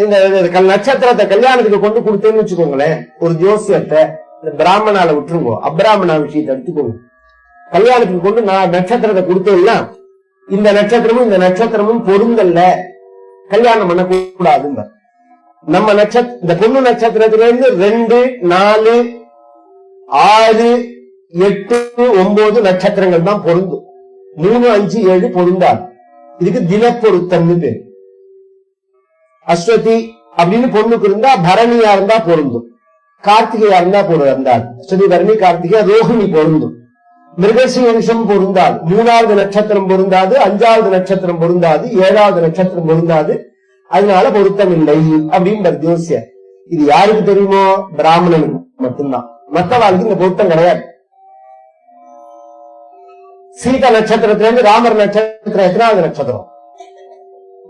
இந்த கல் நட்சத்திரத்தை கல்யாணத்துக்கு கொண்டு கொடுத்தேன்னு வச்சுக்கோங்களேன் ஒரு ஜோசியத்தை இந்த பிராமணால விட்டுருங்க அப்ராமணா விஷயத்தை எடுத்துக்கோங்க. கல்யாணத்துக்கு கொண்டு நான் நட்சத்திரத்தை கொடுத்தேன்னா இந்த நட்சத்திரமும் இந்த நட்சத்திரமும் பொருந்தல்ல. கல்யாணம் பண்ணக்கூடாதுங்க. நம்ம நட்சத்திர இந்த பொண்ணு நட்சத்திரத்துல இருந்து ரெண்டு நாலு ஆறு எட்டு ஒன்பது நட்சத்திரங்கள் தான் பொருந்தும். மூணு அஞ்சு ஏழு பொருந்தாது. இதுக்கு தினப்பொருத்தம்னு பேரு அஸ்வதி அப்படின்னு பொண்ணுக்கு இருந்தா பரணியா இருந்தா பொருந்தும். கார்த்திகையா இருந்தா பொருந்தாது அஸ்வதி பரணி கார்த்திகை ரோஹிணி பொருந்தும். மிருகசீரிஷம் பொருந்தாது. மூணாவது நட்சத்திரம் பொருந்தாது. அஞ்சாவது நட்சத்திரம் பொருந்தாது. ஏழாவது நட்சத்திரம் பொருந்தாது. அதனால பொருத்தம் இல்லை அப்படின்னு ஜோசியர். இது யாருக்கு தெரியுமோ? பிராமணனுக்கு மட்டும்தான். மத்தவாளுக்கு இந்த பொருத்தம் கிடையாது. சீதா நட்சத்திரத்திலிருந்து ராமர் நட்சத்திரம் எத்தனாவது நட்சத்திரம்?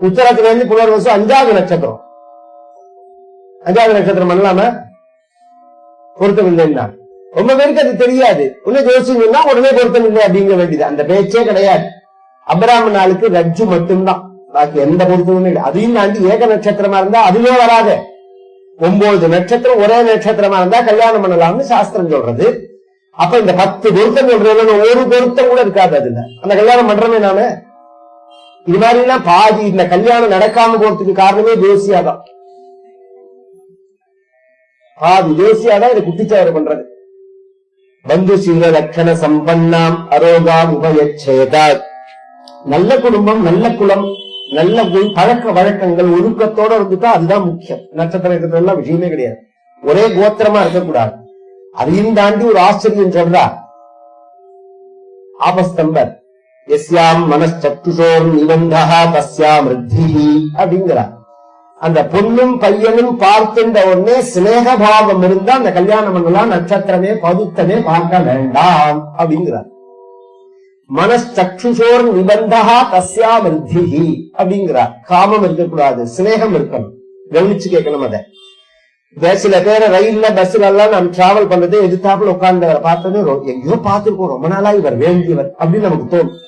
உத்தரத்துல இருந்து புனர்வசு அஞ்சாவது நட்சத்திரம். அஞ்சாவது நட்சத்திரம் பண்ணலாம பொருத்தம் இல்லைன்னா. ரொம்ப பேருக்கு அது தெரியாது. இன்னும் ஜோசியம்னா உடனே பொருத்தம் இல்லை அப்படிங்க வேண்டியது. அந்த பேச்சே கிடையாது. அபராம நாளுக்கு ரஜ்ஜு மட்டும்தான். பாக்கி எந்த பொருத்தமும் இல்லை. அதையும் தாண்டி ஏக நட்சத்திரமா இருந்தா அதுவே வராது. ஒன்பது நட்சத்திரம் ஒரே நட்சத்திரமா இருந்தா கல்யாணம் பண்ணலாம்னு சாஸ்திரம் சொல்றது. அப்ப இந்த பத்து பொருத்தம் சொல்றதுல ஒரு பொருத்தம் கூட இருக்காது அதுல. அந்த கல்யாணம் பண்றமே நாம இது மாதிரி எல்லாம் பாதி இந்த கல்யாணம் நடக்காம போறதுக்கு காரணமே ஜோசியாதான். பாதி ஜோசியாதான் இதை குட்டிச்சாரு பண்றது. பந்து சீல லட்சண சம்பன்னாம் அரோகாம் உபயச்சேதா நல்ல குடும்பம் நல்ல குலம் நல்ல பழக்க வழக்கங்கள் ஒழுக்கத்தோட இருந்துட்டா அதுதான் முக்கியம். நட்சத்திரம் இருக்கிறதெல்லாம் விஷயமே கிடையாது. ஒரே கோத்திரமா இருக்கக்கூடாது. அதையும் தாண்டி ஒரு ஆச்சரியம் சொல்றா. ஆபஸ்தம்பர். எஸ்யாம் மனச்சத்துசோர் நிபந்தா தஸ்யாம் ரித்தி அப்படிங்கிறா அந்த பொண்ணும் பையனும் பார்க்கின்ற உடனே சிநேகபாவம் இருந்தா அந்த கல்யாணம் பண்ணலாம் நட்சத்திரமே பதுத்தமே பார்க்க வேண்டாம் அப்படிங்கிறார். மனச்சக்ஷுஷோர் நிபந்தா தஸ்யா விருத்தி அப்படிங்கிறார். காமம் இருக்கக்கூடாது சிநேகம் இருக்கணும். கவனிச்சு கேட்கணும் அதை. சில பேர் ரயில்ல பஸ்ல எல்லாம் நம்ம டிராவல் பண்றது எதிர்த்தாப்புல உட்கார்ந்து பார்த்தது எங்கேயோ பார்த்துருக்கோம் ரொம்ப நாளா இவர் வேண்டியவர் அப்படின்னு நமக்கு தோணும்.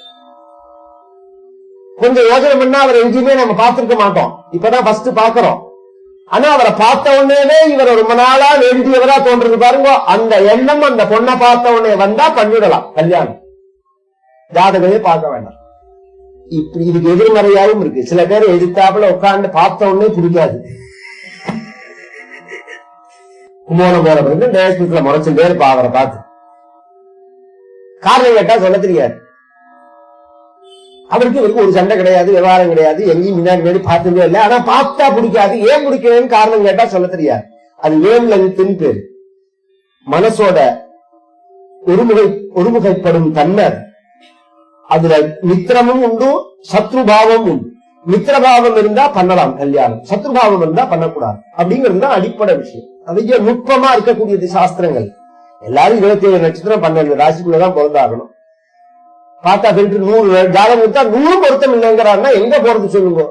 கொஞ்சம் யோசனை பண்ணா அவர் எங்கேயுமே நம்ம பார்த்திருக்க மாட்டோம். இப்பதான் ஃபர்ஸ்ட் பாக்குறோம் ஆனா அவரை பார்த்த உடனே இவர் ரொம்ப நாளா வேண்டியவரா தோன்றது பாருங்க. அந்த எண்ணம் அந்த பொண்ணை பார்த்த உடனே வந்தா பண்ணிடலாம் கல்யாணம். ஜாதகமே பார்க்க வேண்டாம். இப்படி இதுக்கு எதிர்மறையாவும் இருக்கு. சில பேர் எதிர்த்தாப்புல உட்கார்ந்து பார்த்த உடனே பிடிக்காது. கும்போணம் போற பிறகு நேசத்துல முறைச்சுட்டே இருப்பா அவரை பார்த்து. காரணம் கேட்டா சொல்ல தெரியாது. அவருக்கு இவருக்கு ஒரு சண்டை கிடையாது விவகாரம் கிடையாது எங்கேயும் முன்னாடி முன்னாடி பார்த்ததே இல்லை. ஆனா பார்த்தா பிடிக்காது. ஏன் பிடிக்கலன்னு காரணம் கேட்டா சொல்ல தெரியாது. அது வேம் லென்த்துன்னு பேரு. மனசோட ஒருமுகை ஒருமுகைப்படும் தன்மை அதுல மித்திரமும் உண்டு சத்ருபாவம் உண்டு. மித்திரபாவம் இருந்தா பண்ணலாம் கல்யாணம். சத்ருபாவம் இருந்தா பண்ணக்கூடாது. அப்படிங்கிறது தான் அடிப்படை விஷயம். அதிக நுட்பமா இருக்கக்கூடியது சாஸ்திரங்கள். எல்லாரும் இருபத்தி ஏழு நட்சத்திரம் பன்னெண்டு ராசிக்குள்ளதான் பிறந்தாகணும். பார்த்தா ஃபில்டர் நூறு ஜாதகம் கொடுத்தா நூறு பொருத்தம் இல்லைங்கிறாருன்னா எங்க போறது சொல்லுங்க.